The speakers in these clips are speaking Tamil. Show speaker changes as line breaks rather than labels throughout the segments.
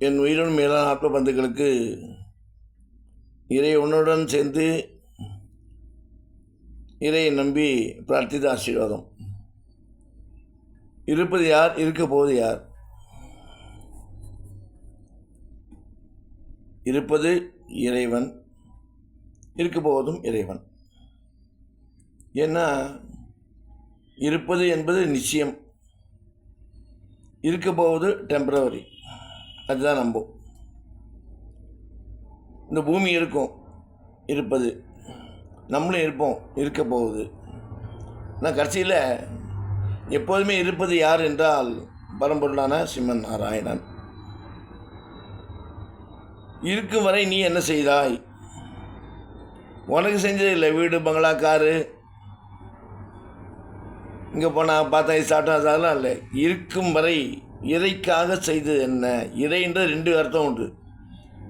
என் உயிரின் மேலான ஆத்ம பந்துகளுக்கு இறை உன்னுடன் சேர்ந்து இறையை நம்பி பிரார்த்தித்த ஆசீர்வாதம். இருப்பது யார்? இருக்க போவது யார்? இருப்பது இறைவன். இருக்க போவதும் இறைவன். ஏன்னா இருப்பது என்பது நிச்சயம். இருக்க போவது டெம்பரவரி அதுதான் நம்பும் இந்த பூமி இருக்கும் இருப்பது. நம்மளும் இருப்போம் இருக்க போகுது. ஆனால் கடைசியில் எப்போதுமே இருப்பது யார் என்றால் பரம்பொருளான சிம்மன் நாராயணன். இருக்கும் வரை நீ என்ன செய்தாய்? உனக்கு செஞ்சது இல்லை. வீடு பங்களா காரு. இங்கே போனால் பார்த்தா இது சாப்பிட்டா அதெல்லாம் இல்லை. இருக்கும் வரை இறைக்காக செய்தது என்ன? இறைன்ற ரெண்டு அர்த்தம் உண்டு.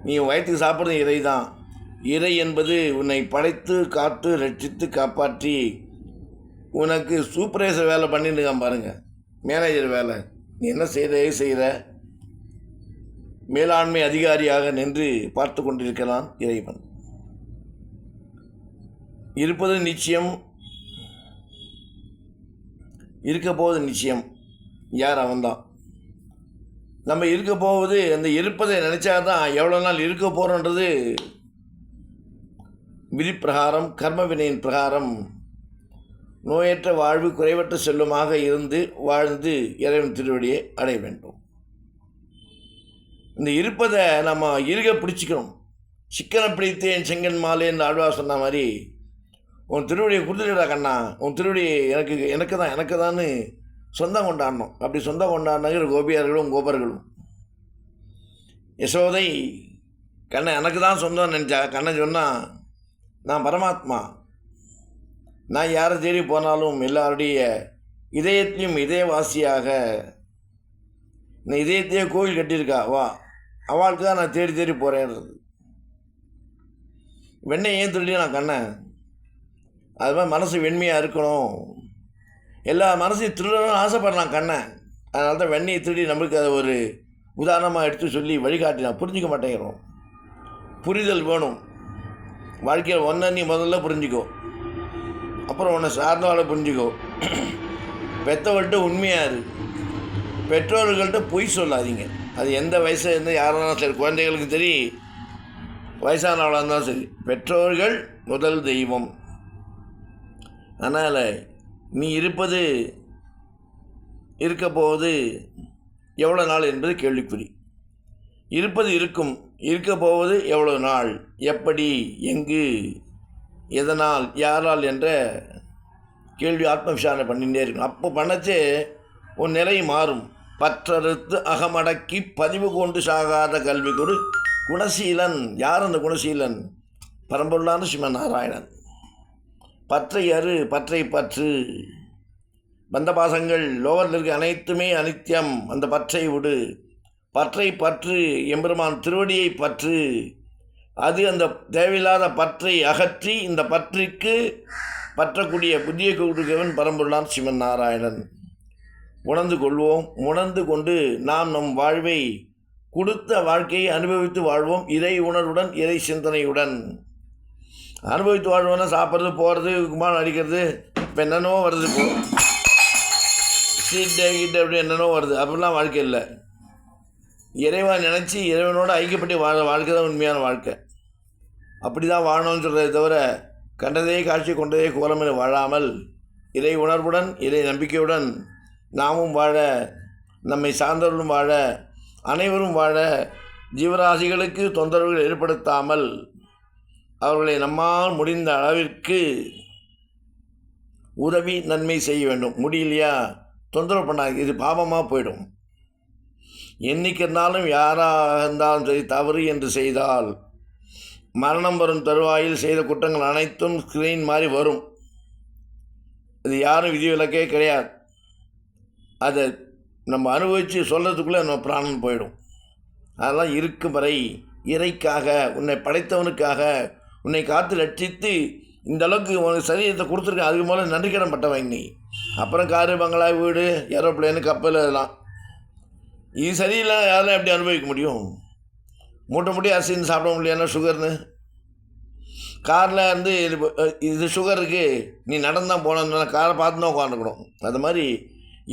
நீ வயிற்றுக்கு சாப்பிட்றது இறை தான் இறை என்பது உன்னை படைத்து காத்து ரட்சித்து காப்பாற்றி உனக்கு சூப்பர்வைசர் வேலை பண்ணிட்டுருக்கான் இருக்கான் மேனேஜர் வேலை. நீ என்ன செய்கிற செய்கிற மேலாண்மை அதிகாரியாக நின்று பார்த்து கொண்டிருக்கிறான் இறைவன். இருப்பது நிச்சயம் இருக்க போவது நிச்சயம். யார் அவன்தான்? நம்ம இருக்க போவது அந்த இருப்பதை நினச்சா தான் எவ்வளோ நாள் இருக்க போகிறோன்றது விதி பிரகாரம் கர்ம வினையின் பிரகாரம். நோயற்ற வாழ்வு குறைவற்ற செல்லுமாக இருந்து வாழ்ந்து இறைவன் திருவடியை அடைய வேண்டும். இந்த இருப்பதை நம்ம இருக பிடிச்சிக்கணும். சிக்கனை பிடித்தேன் செங்கன் மாலேன்னு ஆழ்வா சொன்ன மாதிரி உன் திருவடியை கொடுத்துட்டா கண்ணா உன் திருவடியை எனக்கு எனக்கு தான் எனக்கு தான்னு சொந்தம் கொண்டாடணும். அப்படி சொந்தம் கொண்டாடினாங்க கோபியார்களும் கோபர்களும். யசோதை கண்ணை எனக்கு தான் சொந்தம் நினச்சா கண்ணன் சொன்னால் நான் பரமாத்மா. நான் யாரை தேடி போனாலும் எல்லாருடைய இதயத்தையும் இதயவாசியாக இந்த இதயத்தையே கோவில் கட்டியிருக்கா வா அவளுக்கு தான் நான் தேடி தேடி போகிறேன்றது வெண்ணை ஏன் திருடி நான் கண்ணன் அது மாதிரி மனசு வெண்மையாக இருக்கணும். எல்லா மனசையும் திருடணும்னு ஆசைப்படலாம் கண்ணன். அதனால தான் வெண்ணையை திருடி நம்மளுக்கு அதை ஒரு உதாரணமாக எடுத்து சொல்லி வழிகாட்டி நான் புரிஞ்சிக்க மாட்டேங்கிறோம். புரிதல் வேணும். வாழ்க்கையில் ஒன்றை நீ முதல்ல புரிஞ்சுக்கோ. அப்புறம் உன்னை சார்ந்தவாளை புரிஞ்சுக்கோ. பெற்றவள்கிட்ட உண்மையாக இரு. பெற்றோர்கள்ட்ட பொய் சொல்லாதீங்க. அது எந்த வயசு எந்த யாராலும் சரி குழந்தைகளுக்கு சரி வயசானவளாக இருந்தாலும் சரி. பெற்றோர்கள் முதல் தெய்வம். அதனால் நீ இருப்பது இருக்க போவது எவ்வளோ நாள் என்பது கேள்விக்குறி. இருப்பது இருக்கும் இருக்க போவது எவ்வளோ நாள்? எப்படி எங்கு எதனால் யாரால் என்ற கேள்வி ஆத்ம விசாரணை பண்ணிகிட்டே இருக்கணும். அப்போ பண்ணச்சே உன் நிலை மாறும். பற்றறுத்து அகமடக்கி பதிவு கொண்டு சாகாத கல்வி கொடு குணசீலன். யார் அந்த குணசீலன்? பரம்பொருளான சிவ நாராயணன். பற்றை அரு பற்றை பற்று. பந்தபாசங்கள் லோகத்தில் இருக்க அனைத்துமே அனித்தியம் அந்த பற்றை விடு பற்றை பற்று எம்பெருமான் திருவடியை பற்று. அது அந்த தேவையில்லாத பற்றை அகற்றி இந்த பற்றிற்கு பற்றக்கூடிய புதிய கொடுக்கவன் பரம்பொருளான் சிவன் நாராயணன். உணர்ந்து கொள்வோம். உணர்ந்து கொண்டு நாம் நம் வாழ்வை கொடுத்த வாழ்க்கையை அனுபவித்து வாழ்வோம். இறை உணர்வுடன் இறை சிந்தனையுடன். அனுபவித்து வாழ்வோம்னா சாப்பிட்றது போகிறது குமாரம் அடிக்கிறது இப்போ என்னென்னவோ வருது இப்போ. சீட்டு கீட்டு அப்படி என்னென்னவோ வருது. அப்படிலாம் வாழ்க்கை இல்லை. இறைவா நினச்சி இறைவனோட ஐக்கியப்பட்டு வாழ வாழ்க்கை தான் உண்மையான வாழ்க்கை. அப்படி தான் வாழணும்னு சொல்கிறத தவிர கண்டதே காட்சி கொண்டதே கோலம் வாழாமல் இறை உணர்வுடன் இறை நம்பிக்கையுடன் நாமும் வாழ நம்மை சார்ந்தவர்களும் வாழ அனைவரும் வாழ ஜீவராசிகளுக்கு தொந்தரவுகள் ஏற்படுத்தாமல் அவர்களை நம்மால் முடிந்த அளவிற்கு உதவி நன்மை செய்ய வேண்டும். முடியலையா? தொந்தரவு பண்ணாங்க இது பாவமாக போயிடும். என்னைக்கு இருந்தாலும் யாராக இருந்தாலும் சரி தவறு என்று செய்தால் மரணம் வரும் தருவாயில் செய்த குற்றங்கள் அனைத்தும் ஸ்க்ரீன் மாதிரி வரும். இது யாரும் விதிவிலக்கே கிடையாது. அதை நம்ம அனுபவித்து சொல்கிறதுக்குள்ளே நம்ம பிராணம் போயிடும். அதெல்லாம் இருக்கும் வரை இறைக்காக உன்னை படைத்தவனுக்காக உன்னை காத்து ரட்சித்து இந்த அளவுக்கு உனக்கு சரீரத்தை கொடுத்துருக்கேன் அதுக்கு மேலே நன்றிக்கடன் பட்டவன் நீ. அப்புறம் காரு பங்களா வீடு ஏரோப்ளேனு கப்பல் இதெல்லாம் இது சரியில்லை யாரும் எப்படி அனுபவிக்க முடியும்? மூட்டை மூட்டை அரிசின்னு சாப்பிட முடியலன்னா சுகர்னு காரில் வந்து இது இது சுகருக்கு நீ நடந்தான் போனோம்னா காரை பார்த்து தான் உட்காந்துக்கணும். அது மாதிரி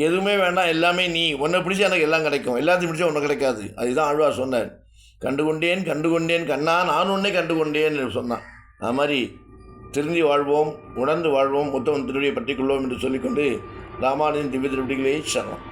எதுவுமே வேண்டாம் எல்லாமே நீ. ஒன்றை பிடிச்சா எனக்கு எல்லாம் கிடைக்கும். எல்லாத்தையும் பிடிச்சா ஒன்றும் கிடைக்காது. அதுதான் அழுவா சொன்னார். கண்டுகொண்டேன் கண்டுகொண்டேன் கண்ணா நான் ஒன்றே கண்டுகொண்டேன் சொன்னான். அது மாதிரி திருந்தி வாழ்வோம் உணர்ந்து வாழ்வோம் முத்தவன் திருவியை பற்றிக்கொள்வோம் என்று சொல்லிக்கொண்டு ராமானுஜன் திவ்ய திருப்படிகளே சரணம்